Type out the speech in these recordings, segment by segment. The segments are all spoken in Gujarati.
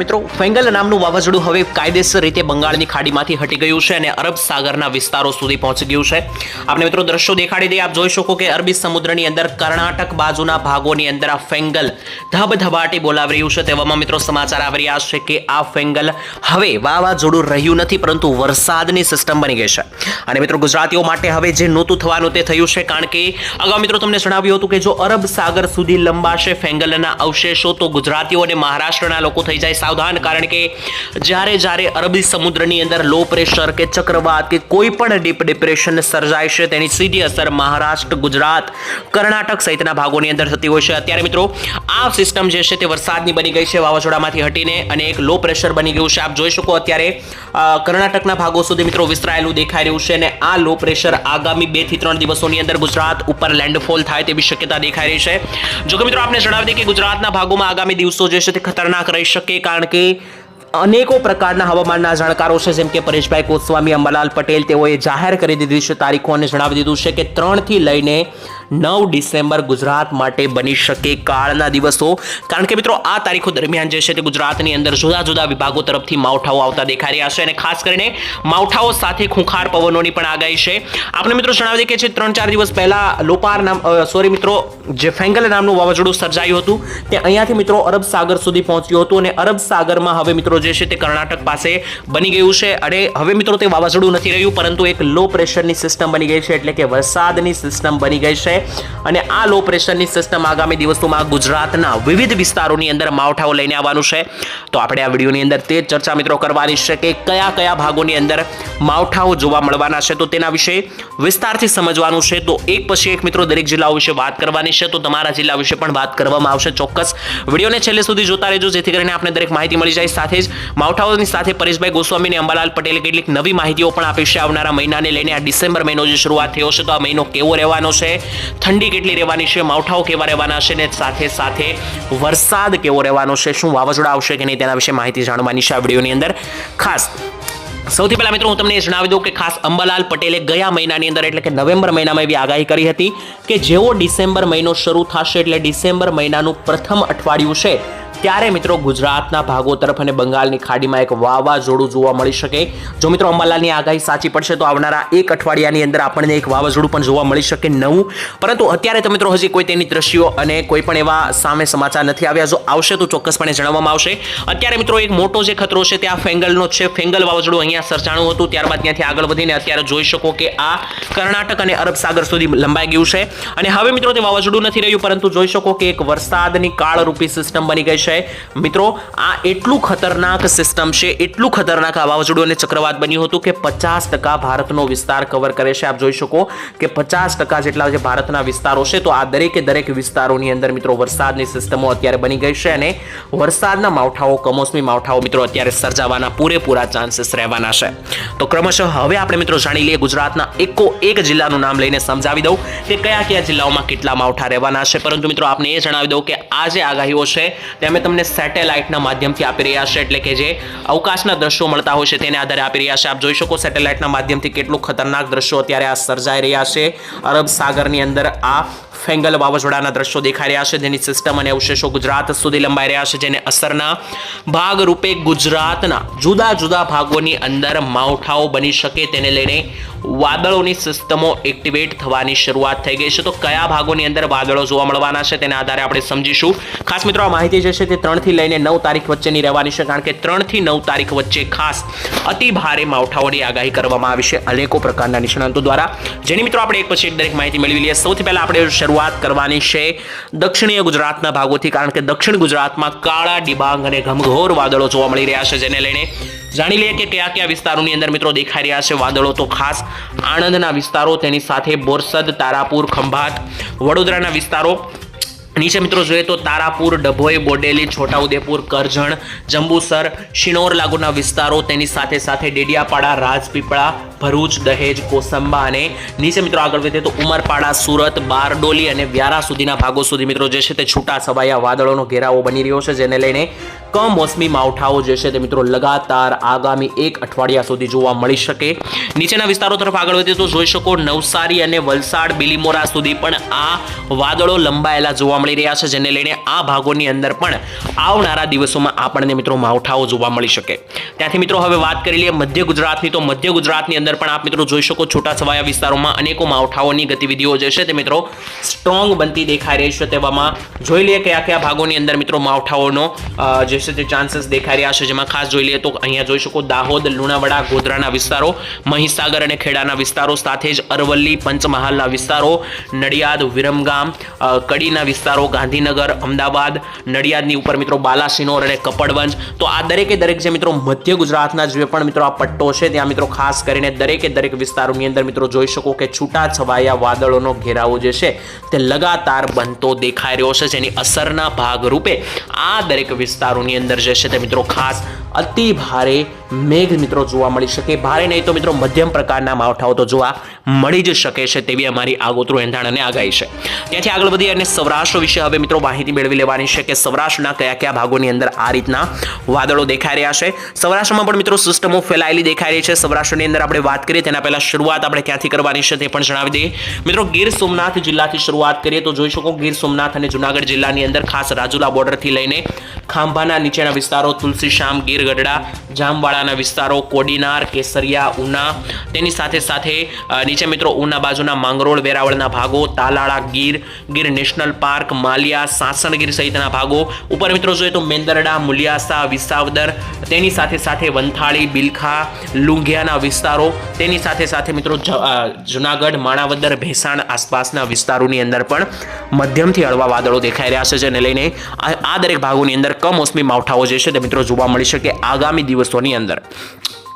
મિત્રો, ફેંગલ નામનું વાવાઝોડું હવે કાયદેસર રીતે બંગાળની ખાડીમાંથી હટી ગયું છે અને અરબ સાગરના વિસ્તારો સુધી પહોંચી ગયું છે. આપણે મિત્રો દ્રશ્યો દેખાડી દઈએ. આપ જોઈ શકો કે અરબી સમુદ્રની અંદર કર્ણાટક બાજુના ભાગોની અંદર આ ફેંગલ ધબધબાટી બોલાવી રહ્યું છે. તેવામાં મિત્રો સમાચાર આવી રહ્યા છે કે આ ફેંગલ હવે વાવાઝોડું રહ્યું નથી, પરંતુ વરસાદની સિસ્ટમ બની ગઈ છે. અને મિત્રો, ગુજરાતીઓ માટે હવે જે નહોતું થવાનું તે થયું છે, કારણ કે અગાઉ મિત્રો તમને જણાવ્યું હતું કે જો અરબ સાગર સુધી લંબાશે ફેંગલના અવશેષો, તો ગુજરાતીઓ અને મહારાષ્ટ્રના લોકો થઈ જાય સાવધાન, કારણ કે જ્યારે જ્યારે અરબી સમુદ્રની અંદર લો પ્રેશર કે ચક્રવાત કે કોઈ પણ ડીપ ડિપ્રેશન સર્જાય છે, તેની સીધી અસર મહારાષ્ટ્ર, ગુજરાત, કર્ણાટક સહિતના ભાગોની અંદર થતી હોય છે. અત્યારે મિત્રો, આ સિસ્ટમ જે છે તે વરસાદની બની ગઈ છે, વાવાઝોડામાંથી હટીને અને એક લો પ્રેશર બની ગયું છે. આપ જોઈ શકો અત્યારે કર્ણાટકના ભાગો સુધી મિત્રો વિસ્તરાયેલું દેખાઈ રહ્યું છે અને આ લો પ્રેશર આગામી બેથી ત્રણ દિવસોની અંદર ગુજરાત ઉપર લેન્ડફોલ થાય તેવી શક્યતા દેખાઈ રહી છે. જો કે મિત્રો, આપને જણાવી દઈએ કે ગુજરાતના ભાગોમાં આગામી દિવસો જે છે તે ખતરનાક રહી શકે કારણ કે અનેકો પ્રકારના હવામાનના જાણકારો છે, જેમ કે પરેશભાઈ ગોસ્વામી, અંબાલાલ પટેલ, તેઓએ જાહેર કરી દીધી છે તારીખો અને જણાવી દીધું છે કે ત્રણથી લઈને નવ ડિસેમ્બર ગુજરાત માટે બની શકે કાળના દિવસો. કારણ કે મિત્રો, આ તારીખો દરમિયાન જે છે તે ગુજરાતની અંદર જુદા જુદા વિભાગો તરફથી માવઠાઓ આવતા દેખાઈ રહ્યા છે અને ખાસ કરીને માવઠાઓ સાથે ખૂંખાર પવનોની પણ આગાહી છે. આપણે મિત્રો જણાવી દઈએ કે ત્રણ ચાર દિવસ પહેલા લોપાર નામ સોરી મિત્રો, જે ફેંગલ નામનું વાવાઝોડું સર્જાયું હતું, તે અહીંયાથી મિત્રો અરબ સાગર સુધી પહોંચ્યું હતું અને અરબ સાગરમાં હવે મિત્રો જે છે તે કર્ણાટક પાસે બની ગયું છે. અને હવે મિત્રો તે વાવાઝોડું નથી રહ્યું, પરંતુ એક લો પ્રેશરની સિસ્ટમ બની ગઈ છે, એટલે કે વરસાદની સિસ્ટમ બની ગઈ છે. અને આ લો પ્રેશરની સિસ્ટમ આગામી દિવસોમાં ગુજરાતના વિવિધ વિસ્તારોની અંદર માવઠાઓ લઈને આવવાનું છે. તો આપણે આ વિડીયોની અંદર તે ચર્ચા મિત્રો કરવાની છે કે કયા કયા ભાગોની અંદર માવઠાઓ જોવા મળવાના છે. તો તેના વિશે વિસ્તારથી સમજવાનું છે. તો એક પછી એક મિત્રો દરેક જિલ્લાઓ વિશે વાત કરવાની છે. તો તમારા જિલ્લા વિશે પણ વાત કરવામાં આવશે ચોક્કસ. વિડીયોને છેલ્લે સુધી જોતા રહેજો. જેથી કરીને આપણે દરેક માહિતી મળી જાય. સાથે જ માવઠાઓની સાથે પરેશભાઈ ગોસ્વામી અને અંબાલાલ પટેલે કેટલીક નવી માહિતીઓ પણ આપી છે. આવનારા મહિનાને લઈને આ ડિસેમ્બર મહિનો જે શરૂઆત થયો છે, તો આ મહિનો કેવો રહેવાનો છે? ઠંડી કેટલી રહેવાની છે, માવઠાઓ કેવા રહેવાના છે ને સાથે સાથે વરસાદ કેવો રહેવાનો છે, શું વાવાઝોડા આવશે કે નહીં તેના વિશે માહિતી જાણવાની છે આ વિડીયોની અંદર. ખાસ સૌથી પહેલા મિત્રો હું તમને જણાવી દઉં કે ખાસ અંબાલાલ પટેલે ગયા મહિનાની અંદર, એટલે કે નવેમ્બર મહિનામાં એવી આગાહી કરી હતી કે જેવો ડિસેમ્બર મહિનો શરૂ થશે એટલે ડિસેમ્બર મહિનાનું પ્રથમ અઠવાડિયું છે ત્યારે મિત્રો ગુજરાતના ભાગો તરફ અને બંગાળની ખાડીમાં એક વાવાઝોડું જોવા મળી શકે. જો મિત્રો અંબાલાલની આગાહી સાચી પડશે તો આવનારા એક અઠવાડિયાની અંદર આપણને એક વાવાઝોડું પણ જોવા મળી શકે નવું. પરંતુ અત્યારે તો મિત્રો હજી કોઈ તેની દ્રશ્યો અને કોઈ પણ એવા સામે સમાચાર નથી આવ્યા. જો આવશે તો ચોક્કસપણે જણાવવામાં આવશે. અત્યારે મિત્રો એક મોટો જે ખતરો છે તે આ ફેંગલનો છે. ફેંગલ વાવાઝોડું અહીંયા સર્જાણું હતું. ત્યારબાદ ત્યાંથી આગળ વધીને અત્યારે જોઈ શકો કે આ કર્ણાટક અને અરબ સાગર સુધી લંબાઈ ગયું છે. અને હવે મિત્રો તે વાવાઝોડું નથી રહ્યું, પરંતુ જોઈ શકો કે એક વરસાદની કાળરૂપી સિસ્ટમ બની ગઈ છે. મિત્રો, આ એટલું ખતરનાક સિસ્ટમ છે, એટલું ખતરનાક આ વાવાઝોડું અને ચક્રવાત બન્યું હતું કે પચાસ ટકા ભારતનો વિસ્તાર કવર કરે છે. આપ જોઈ શકો કે પચાસ ટકા જેટલા જે ભારતના વિસ્તારો છે, તો આ દરેકે દરેક વિસ્તારોની અંદર મિત્રો વરસાદની સિસ્ટમો અત્યારે બની ગઈ છે અને વરસાદના માવઠાઓ, કમોસમી માવઠાઓ મિત્રો અત્યારે સર્જાવાના પૂરેપૂરા ચાન્સીસ રહેવાના છે. તો ક્રમશઃ હવે આપણે મિત્રો જાણી લઈએ ગુજરાતના એકો એક જિલ્લાનું નામ લઈને સમજાવી દઉં કે કયા કયા જિલ્લાઓમાં કેટલા માવઠા રહેવાના છે. પરંતુ મિત્રો આપને એ જણાવી દઉં કે આ જે આગાહીઓ છે, તે અમે તમને સેટેલાઇટના માધ્યમથી આપી રહ્યા છે. એટલે કે જે અવકાશના દ્રશ્યો મળતા હોય છે તેને આધારે આપી રહ્યા છે. આપ જોઈ શકો સેટેલાઇટના માધ્યમથી કેટલું ખતરનાક દ્રશ્યો અત્યારે આ સર્જાઈ રહ્યા છે. અરબ સાગરની અંદર આ ફેંગલ વાવાઝોડાના દ્રશ્યો દેખાઈ રહ્યા છે. જેની સિસ્ટમ અને અવશેષો ગુજરાત સુધી લંબાઈ રહ્યા છે. જેને અસરના ભાગરૂપે ગુજરાતના જુદા જુદા ભાગોની અંદર માવઠાઓ બની શકે તેને લઈને વાદળોની સિસ્ટમો એક્ટિવેટ થવાની શરૂઆત થઈ ગઈ છે. તો કયા ભાગોની અંદર વાદળો જોવા મળવાના છે તેના આધારે આપણે સમજીશું. ખાસ મિત્રો, આ માહિતી જે છે તે ત્રણથી લઈને નવ તારીખ વચ્ચેની રહેવાની છે, કારણ કે ત્રણથી નવ તારીખ વચ્ચે ખાસ અતિ ભારે માવઠાઓની આગાહી કરવામાં આવી છે અનેકો પ્રકારના નિષ્ણાંતો દ્વારા. જેની મિત્રો, આપણે એક પછી એક દરેક માહિતી મેળવી લઈએ. સૌથી પહેલાં આપણે શરૂઆત કરવાની છે દક્ષિણીય ગુજરાતના ભાગોથી, કારણ કે દક્ષિણ ગુજરાતમાં કાળા ડિબાંગ અને ઘમઘોર વાદળો જોવા મળી રહ્યા છે, જેને લઈને જાણી લઈએ કે કયા કયા વિસ્તારોની અંદર મિત્રો દેખાઈ રહ્યા છે વાદળો. તો ખાસ આણંદના વિસ્તારો, તેની સાથે બોરસદ, તારાપુર, ખંભાત, વડોદરાના વિસ્તારો. નીચે મિત્રો જોઈએ તો તારાપુર, ડભોઈ, બોડેલી, છોટાઉદેપુર, કરજણ, જંબુસર, શિનોર લાગુના વિસ્તારો, તેની સાથે સાથે ડેડિયાપાડા, રાજપીપળા ભરૂચ, દહેજ, કોસંબા અને નીચે મિત્રો આગળ વધીએ તો ઉમરપાડા, સુરત, બારડોલી અને વ્યારા સુધીના ભાગો સુધી મિત્રો જે છે તે છૂટા છવાયા વાદળોનો ઘેરાવો બની રહ્યો છે, જેને લઈને કમોસમી માવઠાઓ જે છે તે મિત્રો લગાતાર આગામી એક અઠવાડિયા સુધી જોવા મળી શકે. નીચેના વિસ્તારો તરફ આગળ વધીએ તો જોઈ શકો નવસારી અને વલસાડ, બિલીમોરા સુધી પણ આ વાદળો લંબાયેલા જોવા મળી રહ્યા છે, જેને લઈને આ ભાગોની અંદર પણ આવનારા દિવસોમાં આપણને મિત્રો માવઠાઓ જોવા મળી શકે. ત્યાંથી મિત્રો હવે વાત કરી લઈએ મધ્ય ગુજરાતની, તો મધ્ય ગુજરાતની અંદર પણ આપ મિત્રો જોઈ શકો છૂટાછવાયા વિસ્તારોમાં અનેકો માવઠાઓની ગતિવિધિઓ જે છે તે મિત્રો સ્ટ્રોંગ બનતી દેખાઈ રહી છે તેવામાં. જોઈ લઈએ કયા કયા ભાગોની અંદર મિત્રો માવઠાઓનો જે છે તે ચાન્સીસ દેખાઈ રહ્યા છે. જેમાં ખાસ જોઈ લઈએ તો અહીંયા જોઈ શકો દાહોદ, લુણાવાડા, ગોધરાના વિસ્તારો, મહીસાગર અને ખેડાના વિસ્તારો, સાથે જ અરવલ્લી, પંચમહાલના વિસ્તારો, નડિયાદ, વિરમગામ કડીના વિસ્તારો, ગાંધીનગર, અમદાવાદ, નડિયાદની ઉપર મિત્રો બાલાસિનોર અને કપડવંજ. તો આ દરેકે દરેક જે મિત્રો મધ્ય ગુજરાતના જે પણ મિત્રો આ પટ્ટો છે, ત્યાં મિત્રો ખાસ કરીને દરેકે દરેક વિસ્તારોની અંદર મિત્રો જોઈ શકો કે છૂટા છવાયા વાદળોનો ઘેરાવો જે છે તે લગાતાર બનતો દેખાઈ રહ્યો છે, જેની અસરના ભાગરૂપે આ દરેક વિસ્તારોની અંદર જે છે તે મિત્રો ખાસ અતિ ભારે મેઘ મિત્રો જોવા મળી શકે. ભારે નહીં તો મિત્રો મધ્યમ પ્રકારના માવઠાઓ તો જોવા મળી જ શકે છે તેવી અમારી આગોતરું એંધાણ અને આગાહી છે. ત્યાંથી આગળ વધી અને સૌરાષ્ટ્ર વિશે હવે મિત્રો માહિતી મેળવી લેવાની છે કે સૌરાષ્ટ્રના કયા કયા ભાગોની અંદર આ રીતના વાદળો દેખાઈ રહ્યા છે. સૌરાષ્ટ્રમાં પણ મિત્રો સિસ્ટમો ફેલાયેલી દેખાઈ રહી છે. સૌરાષ્ટ્રની અંદર આપણે વાત કરીએ તેના પહેલાં શરૂઆત આપણે ક્યાંથી કરવાની છે તે પણ જણાવી દઈએ. મિત્રો ગીર સોમનાથ જિલ્લાથી શરૂઆત કરીએ તો જોઈ શકો ગીર સોમનાથ અને જુનાગઢ જિલ્લાની અંદર ખાસ રાજુલા બોર્ડરથી લઈને ખાંભાના નીચેના વિસ્તારો તુલસીશ્યામ ગીર ગઢડા, જામવાડાના વિસ્તારો, કોડીનાર, કેસરિયા, ઉના. તેની સાથે સાથે નીચે મિત્રો ઉના બાજુના માંગરોળ, વેરાવળના ભાગો, તાલાળા ગીર ગીર નેશનલ પાર્ક, માલિયા, સાસણગીર સહિતના ભાગો. ઉપર મિત્રો જોઈએ તો મેંદરડા, મુલિયાસા, વિસાવદર, તેની સાથે સાથે વંથાળી, બિલખા, લુંઘિયાના વિસ્તારો. તેની સાથે સાથે મિત્રો જુનાગઢ, માણાવદર, ભેસાણ આસપાસના વિસ્તારોની અંદર પણ મધ્યમથી હળવા વાદળો દેખાઈ રહ્યા છે, જેને લઈને આ દરેક ભાગોની અંદર કમોસમી માવઠાઓ જે છે તે મિત્રો જોવા મળી શકે આગામી દિવસોની અંદર.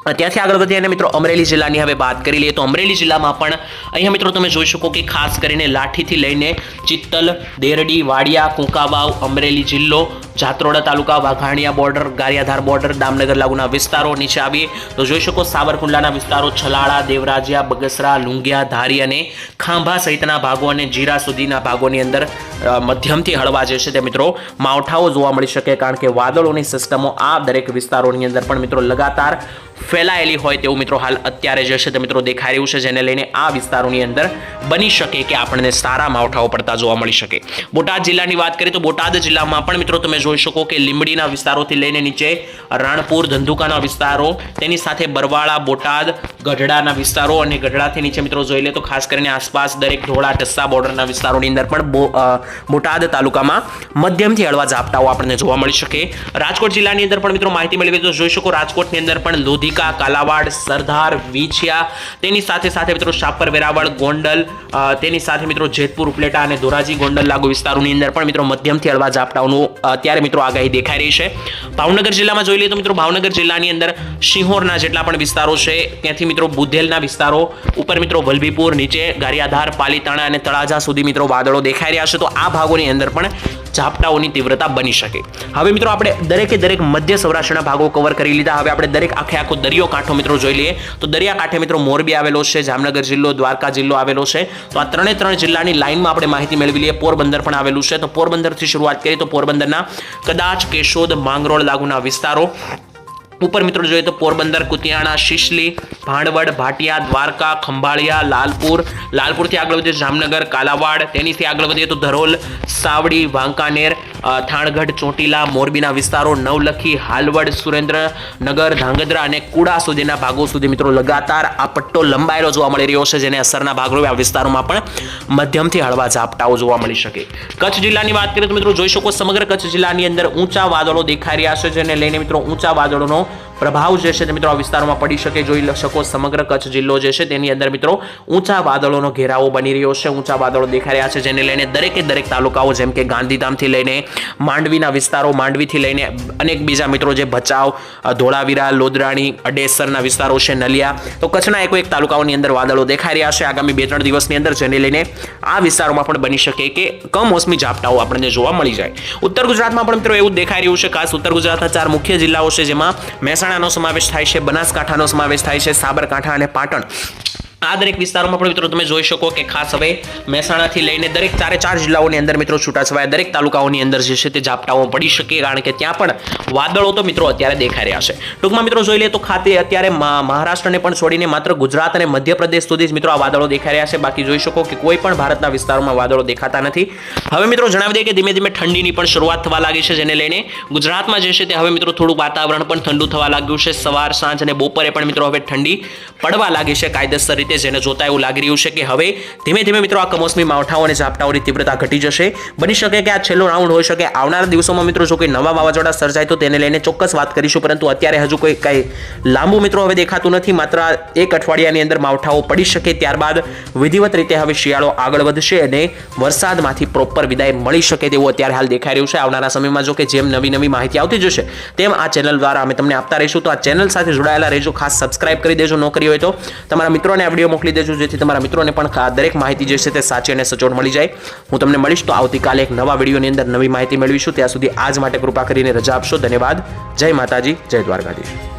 ત્યાંથી આગળ વધીએ અને મિત્રો અમરેલી જિલ્લાની હવે વાત કરી લઈએ તો અમરેલી જિલ્લામાં પણ અહીંયા મિત્રો તમે જોઈ શકો કે ખાસ કરીને લાઠીથી લઈને ચિત્તલ, દેરડી, વાડિયા કુંકાવાવ અમરેલી જિલ્લો, જાત્રોડા તાલુકા, વાઘાણિયા બોર્ડર ગારિયાધાર બોર્ડર દામનગર લાગુના વિસ્તારો નીચે આવીએ તો જોઈ શકો સાવરકુંડલાના વિસ્તારો છલાળા, દેવરાજિયા, બગસરા, લુંગિયા, ધારી અને ખાંભા સહિતના ભાગો અને જીરા સુધીના ભાગોની અંદર મધ્યમથી હળવા જે છે તે મિત્રો માવઠાઓ જોવા મળી શકે કારણ કે વાદળોની સિસ્ટમો આ દરેક વિસ્તારોની અંદર પણ મિત્રો લગાતાર ફેલાયેલી હોય તેવું મિત્રો હાલ અત્યારે જે છે તે મિત્રો દેખાઈ રહ્યું છે, જેને લઈને આ વિસ્તારોની અંદર બની શકે કે આપણને સારા માવઠાઓ પડતા જોવા મળી શકે. બોટાદ જિલ્લાની વાત કરીએ તો બોટાદ જિલ્લામાં પણ મિત્રો તમે જોઈ શકો કે લીંબડીના વિસ્તારોથી લઈને નીચે રાણપુર, ધંધુકાના વિસ્તારો, તેની સાથે બરવાળા, બોટાદ, ગઢડાના વિસ્તારો અને ગઢડાથી નીચે મિત્રો જોઈ લે તો ખાસ કરીને આસપાસ દરેક ઢોળા ટસ્સા બોર્ડરના વિસ્તારોની અંદર પણ બોટાદ તાલુકામાં મધ્યમથી હળવા ઝાપટાઓ આપણને જોવા મળી શકે. રાજકોટ જિલ્લાની અંદર પણ મિત્રો માહિતી મેળવી તો જોઈ શકો, રાજકોટની અંદર પણ લોધિકા કાલાવાડ, સરદાર, વીછિયા, તેની સાથે સાથે મિત્રો શાપર, વેરાવળ, ગોંડલ તેની સાથે મિત્રો જેતપુર, ઉપલેટા અને ધોરાજી, ગોંડલ લાગુ વિસ્તારોની અંદર પણ મિત્રો મધ્યમથી હળવા ઝાપટાઓનું અત્યારે મિત્રો આગાહી દેખાઈ રહી છે. ભાવનગર જિલ્લામાં જોઈ લઈએ તો મિત્રો ભાવનગર જિલ્લાની અંદર સિંહોરના જેટલા પણ વિસ્તારો છે, ત્યાંથી મિત્રો બુધેલના વિસ્તારો, ઉપર મિત્રો વલભીપુર, નીચે ગારિયાધાર, પાલીતાણા અને તળાજા સુધી મિત્રો વાદળો દેખાઈ રહ્યા છે. તો આ ભાગોની અંદર પણ ઝાપટાઓની તીવ્રતા બની શકે. હવે મિત્રો આપણે દરેકે દરેક મધ્ય સૌરાષ્ટ્રના ભાગો કવર કરી લીધા. હવે આપણે દરેક આખે આખો દરિયો કાંઠો મિત્રો જોઈ લઈએ. તો દરિયા કાંઠે મિત્રો મોરબી આવેલો છે, જામનગર જિલ્લો, દ્વારકા જિલ્લો આવેલો છે. તો આ ત્રણે ત્રણ જિલ્લાની લાઇનમાં આપણે માહિતી મેળવી લઈએ. પોરબંદર પણ આવેલું છે. તો પોરબંદરથી શરૂઆત કરીએ તો પોરબંદરના કદાચ કેશોદ, માંગરોળ, લાગુના વિસ્તારો. ઉપર મિત્રો જોઈએ તો પોરબંદર, કુતિયાણા, શિશલી, ભાંડવડ, ભાટિયા, દ્વારકા, ખંભાળિયા, લાલપુર. લાલપુરથી આગળ વધીએ જામનગર, કાલાવાડ. તેનીથી આગળ વધીએ તો ધરોલ, સાવડી, વાંકાનેર. થાણગઢ, ચોટીલા, મોરબીના વિસ્તારો નવલખી, હાલવડ સુરેન્દ્રનગર ધાંગધ્રા અને કુડા સુધીના ભાગો સુધી મિત્રો લગાતાર આ પટ્ટો લંબાયેલો જોવા મળી રહ્યો છે, જેને અસરના ભાગરૂપે આ વિસ્તારોમાં પણ મધ્યમથી હળવા ઝાપટાઓ જોવા મળી શકે. કચ્છ જિલ્લાની વાત કરીએ તો મિત્રો જોઈ શકો સમગ્ર કચ્છ જિલ્લાની અંદર ઊંચા વાદળો દેખાઈ રહ્યા છે, જેને લઈને મિત્રો ઊંચા વાદળોનો પ્રભાવ જે છે તે મિત્રો આ વિસ્તારોમાં પડી શકે, જોઈ શકો સમગ્ર કચ્છ જિલ્લો જે છે તેની અંદર મિત્રો ઊંચા વાદળોનો ઘેરાવો બની રહ્યો છે. ઊંચા વાદળો દેખાઈ રહ્યા છે જેને લઈને દરેકે દરેક તાલુકાઓ જેમ કે ગાંધીધામથી લઈને માંડવીના વિસ્તારો, માંડવીથી લઈને અનેક બીજા મિત્રો જે ભચાઉ ધોળાવીરા, લોદરાણી, અડેસરના વિસ્તારો છે, નલિયા. તો કચ્છના એકો એક તાલુકાઓની અંદર વાદળો દેખાઈ રહ્યા છે. આગામી બે ત્રણ દિવસની અંદર જેને લઈને આ વિસ્તારોમાં પણ બની શકે કે કમોસમી ઝાપટાઓ આપણને જોવા મળી જાય. ઉત્તર ગુજરાતમાં પણ મિત્રો એવું દેખાઈ રહ્યું છે. ખાસ ઉત્તર ગુજરાતના ચાર મુખ્ય જિલ્લાઓ છે જેમાં મહેસાણા મહેસાણાનો સમાવેશ થાય છે બનાસકાંઠાનો સમાવેશ થાય છે સાબરકાંઠા અને પાટણ. આ દરેક વિસ્તારોમાં પણ મિત્રો તમે જોઈ શકો કે ખાસ હવે મહેસાણાથી લઈને દરેક ચારે ચાર જિલ્લાઓની અંદર મિત્રો છૂટાછવાયા દરેક તાલુકાઓની અંદર જે છે તે ઝાપટાઓ પડી શકે કારણ કે ત્યાં પણ વાદળો તો મિત્રો અત્યારે દેખાઈ રહ્યા છે. ટૂંકમાં મિત્રો જોઈ લઈએ તો ખાતે અત્યારે મહારાષ્ટ્રને પણ છોડીને માત્ર ગુજરાત અને મધ્યપ્રદેશ સુધી જ મિત્રો આ વાદળો દેખાઈ રહ્યા છે. બાકી જોઈ શકો કે કોઈ પણ ભારતના વિસ્તારોમાં વાદળો દેખાતા નથી. હવે મિત્રો જણાવી દઈએ કે ધીમે ધીમે ઠંડીની પણ શરૂઆત થવા લાગી છે જેને લઈને ગુજરાતમાં જે છે તે હવે મિત્રો થોડું વાતાવરણ પણ ઠંડુ થવા લાગ્યું છે. સવાર, સાંજ અને બપોરે પણ મિત્રો હવે ઠંડી પડવા લાગી છે કાયદેસર રીતે, જેને જોતા એવું લાગી રહ્યું છે કે હવે ધીમે ધીમે મિત્રો આ કમોસમી માવઠાઓ અને ઝાપટાઓની તીવ્રતા ઘટી જશે. બની શકે કે આ છેલ્લો રાઉન્ડ હોઈ શકે. આવનારા દિવસોમાં મિત્રો જો કોઈ નવા વાવાઝોડા સર્જાય તો તેને લઈને ચોક્કસ વાત કરીશું, પરંતુ અત્યારે હજુ કોઈ કંઈ લાંબુ મિત્રો હવે દેખાતું નથી. માત્ર એક અઠવાડિયાની અંદર માવઠાઓ પડી શકે, ત્યારબાદ વિધિવત રીતે હવે શિયાળો આગળ વધશે અને વરસાદમાંથી પ્રોપર વિદાય મળી શકે તેવું અત્યારે હાલ દેખાઈ રહ્યું છે. આવનારા સમયમાં જો કે જેમ નવી નવી માહિતી આવતી જશે, તેમ આ ચેનલ દ્વારા અમે તમને આપતા રહીશું. તો આ ચેનલ સાથે જોડાયેલા રહેજો. ખાસ સબસ્ક્રાઇબ કરી દેજો. નોકરીઓ કરી હોય તો તમારા મિત્રોને આ વીડિયો મોકલી દેજો, જેથી તમારા મિત્રોને પણ દરેક માહિતી જે છે તે સાચી અને સચોટ મળી જાય. હું તમને મળીશ તો આવતીકાલે એક નવા વિડીયોની અંદર નવી માહિતી મેળવીશું. ત્યાં સુધી આજ માટે કૃપા કરીને રજા આપશો. ધન્યવાદ. જય માતાજી. જય દ્વારકાધીશ.